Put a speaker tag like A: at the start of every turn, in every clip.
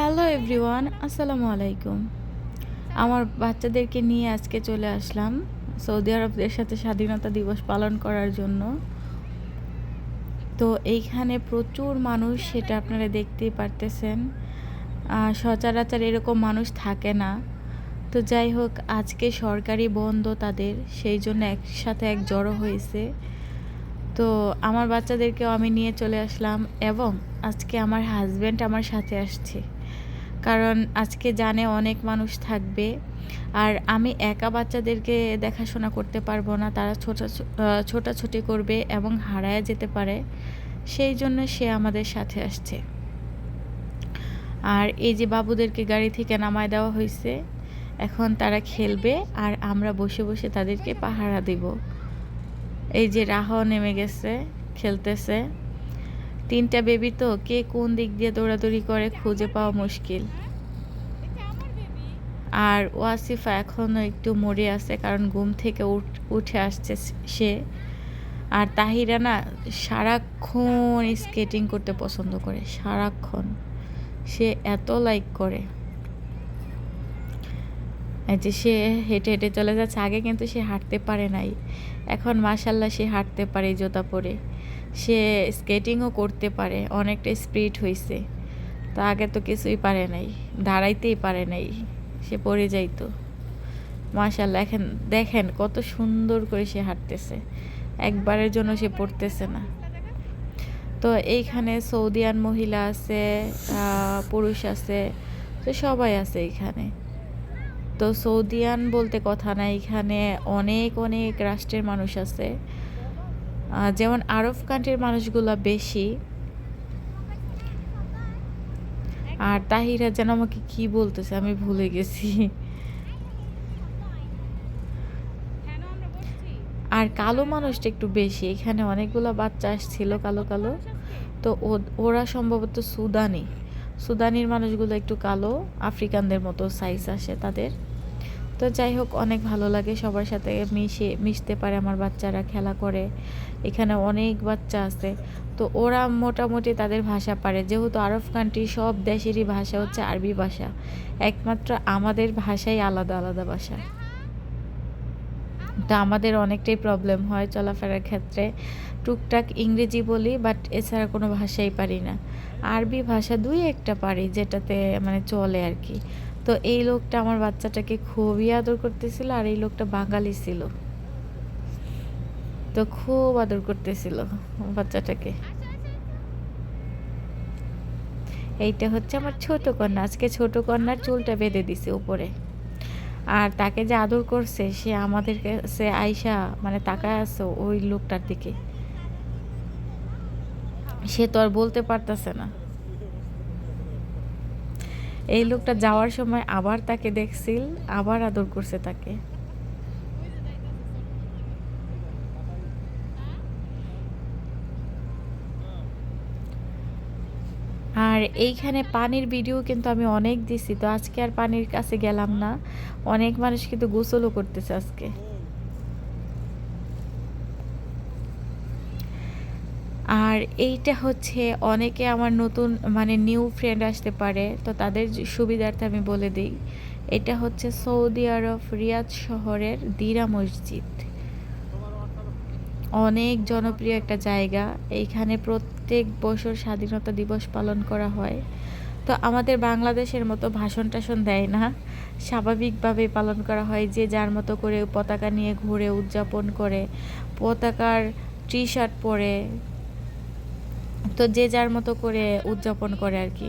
A: Hello everyone আসসালামু আলাইকুম আমার বাচ্চাদেরকে নিয়ে আজকে চলে আসলাম সৌদি আরবদের সাথে স্বাধীনতা দিবস পালন করার জন্য। তো এইখানে প্রচুর মানুষ, সেটা আপনারা দেখতেই পারতেছেন। সচরাচর এরকম মানুষ থাকে না। তো যাই হোক, আজকে সরকারি বন্ধ তাদের, সেই জন্য একসাথে এক জড়ো হয়েছে। তো আমার বাচ্চাদেরকেও আমি নিয়ে চলে আসলাম এবং আজকে আমার হাজব্যান্ড আমার সাথে আসছে। কারণ আজকে জানে অনেক মানুষ থাকবে। আর আমি একা বাচ্চাদেরকে দেখাশোনা করতে পারব না, তারা ছোটা ছোটাছুটি করবে এবং হারায় যেতে পারে। সেই জন্য সে আমাদের সাথে আসছে। আর এই যে বাবুদেরকে গাড়ি থেকে নামায় দেওয়া হয়েছে এখন তারা খেলবে আর আমরা বসে বসে তাদেরকে পাহারা দেব। এই যে রাহাও নেমে গেছে, খেলতেছে। তিনটা বেবি তো, কে কোন দিক দিয়ে দৌড়াদৌড়ি করে খুঁজে পাওয়া মুশকিল। আর ওয়াসিফা এখনও একটু মরে আছে, কারণ ঘুম থেকে উঠ- আসছে সে আর তাহিরা না সারাক্ষণ স্কেটিং করতে পছন্দ করে, সারাক্ষণ। সে এত লাইক করে। যে সে হেঁটে হেঁটে চলে যাচ্ছে, আগে কিন্তু সে হাঁটতে পারে নাই। এখন মাসাল্লাহ সে হাঁটতে পারে জুতা পরে। সে স্কেটিংও করতে পারে, অনেকটা স্পিড হয়েছে তো আগে তো কিছুই পারে নাই, দাঁড়াইতেই পারে নাই, সে পড়ে যাইতো। মাশাল্লাহ এখন দেখেন কত সুন্দর করে সে হাঁটতেছে, একবারের জন্য সে পড়তেছে না। তো এইখানে সৌদিয়ান মহিলা আছে পুরুষ আছে, তো সবাই আছে এইখানে। তো সৌদিয়ান বলতে কথা না এখানে অনেক অনেক রাষ্ট্রের মানুষ আছে। যেমন আরব কান্ট্রির মানুষগুলো বেশি। আর তাহিরা যেন আমাকে কি বলতেছে, আমি ভুলে গেছি। আর কালো মানুষটা একটু বেশি, এখানে অনেকগুলো বাচ্চা আসছিল কালো কালো। তো ওরা সম্ভবত সুদানি। সুদানির মানুষগুলো একটু কালো, আফ্রিকানদের মতো সাইজ আসে তাদের। তো যাই হোক, অনেক ভালো লাগে সবার সাথে মিশে, মিশতে পারে আমার বাচ্চারা, খেলা করে। এখানে অনেক বাচ্চা আছে। তো ওরা মোটামুটি তাদের ভাষা পারে। যেহেতু আরব কান্ট্রি সব দেশেরই ভাষা হচ্ছে আরবি ভাষা। একমাত্র আমাদের ভাষাই আলাদা আলাদা ভাষা। তো আমাদের অনেকটাই প্রবলেম হয় চলাফেরার ক্ষেত্রে। টুকটাক ইংরেজি বলি বাট এছাড়া কোনো ভাষাই পারি না। আরবি ভাষা দুই একটা পারি, যেটাতে মানে চলে আর কি। তো এই লোকটা আমার বাচ্চাটাকে খুবই আদর করতেছিল আর এই লোকটা বাঙালি ছিল। তো খুব আদর করতেছিল বাচ্চাটাকে। এইটা হচ্ছে আমার ছোট কন্যা। আজকে ছোট কন্যার চুলটা বেঁধে দিছে উপরে। আর তাকে যে আদর করছে, সে আমাদের কাছে আইসা মানে তাকায় আছে ওই লোকটার দিকে। সে তো আর বলতে পারতেছে না। এই লোকটা যাওয়ার সময় আবার তাকে দেখছিল, আবার আদর করছে তাকে। আর এইখানে পানির ভিডিও কিন্তু আমি অনেক দিছি, তো আজকে আর পানির কাছে গেলাম না। অনেক মানুষ কিন্তু গোসলও করতেছে আজকে। আর এইটা হচ্ছে অনেকে আমার নতুন মানে নিউ ফ্রেন্ড আসতে পারে, তো তাদের সুবিধার্থে আমি বলে দিই। এটা হচ্ছে সৌদি আরব রিয়াদ শহরের দিরা মসজিদ। অনেক জনপ্রিয় একটা জায়গা। এইখানে প্রত্যেক বছর স্বাধীনতা দিবস পালন করা হয়। তো আমাদের বাংলাদেশের মতো ভাষণ টাষণ দেয় না। স্বাভাবিকভাবে পালন করা হয় যে যার মতো করে পতাকা নিয়ে ঘুরে উদযাপন করে। পতাকার টি শার্ট পরে তো যে যার মতো করে উদযাপন করে আর কি।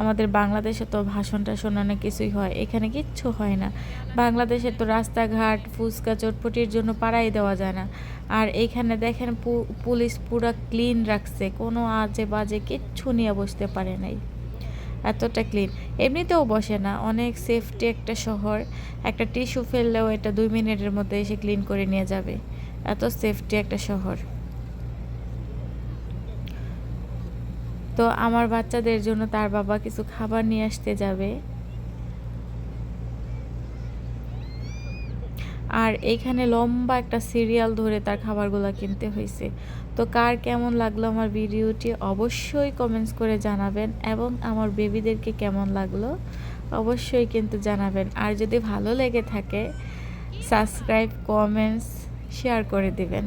A: আমাদের বাংলাদেশে তো ভাষণ টাষণ অনেক কিছুই হয়, এখানে কিচ্ছু হয় না। বাংলাদেশে তো রাস্তাঘাট, ফুচকা, চটপটির জন্য পাড়াই দেওয়া যায় না। আর এইখানে দেখেন পুলিশ পুরো ক্লিন রাখছে, কোনো আজে বাজে কিচ্ছু নিয়ে বসতে পারে নাই। এতটা ক্লিন এমনিতেও বসে না, অনেক সেফটি একটা শহর, একটা টিস্যু ফেললেও এটা দুই মিনিটের মধ্যে এসে ক্লিন করে নিয়ে যাবে। এত সেফটি একটা শহর। তো আমার বাচ্চাদের জন্য তার বাবা কিছু খাবার নিয়ে আসতে যাবে। আর এইখানে লম্বা একটা সিরিয়াল ধরে তার খাবারগুলো কিনতে হয়েছে। তো কার কেমন লাগল আমার ভিডিওটি অবশ্যই কমেন্টস করে জানাবেন এবং আমার বেবিদেরকে কেমন লাগল অবশ্যই কিন্তু জানাবেন। আর যদি ভালো লেগে থাকে সাবস্ক্রাইব কমেন্টস শেয়ার করে দিবেন।